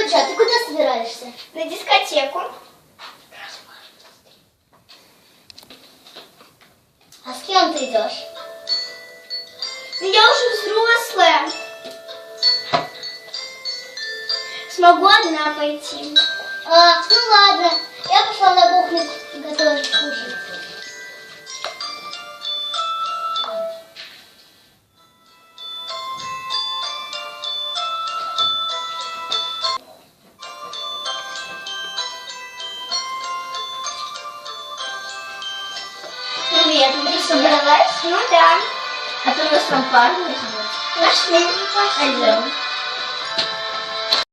Короче, а ты куда собираешься? На дискотеку. А с кем ты идешь? Я уже взрослая. Смогу одна пойти. А, ну ладно, Weil du bist schon wieder weißt, nur dann. Hat du das noch warten müssen? Was? Nee, ich.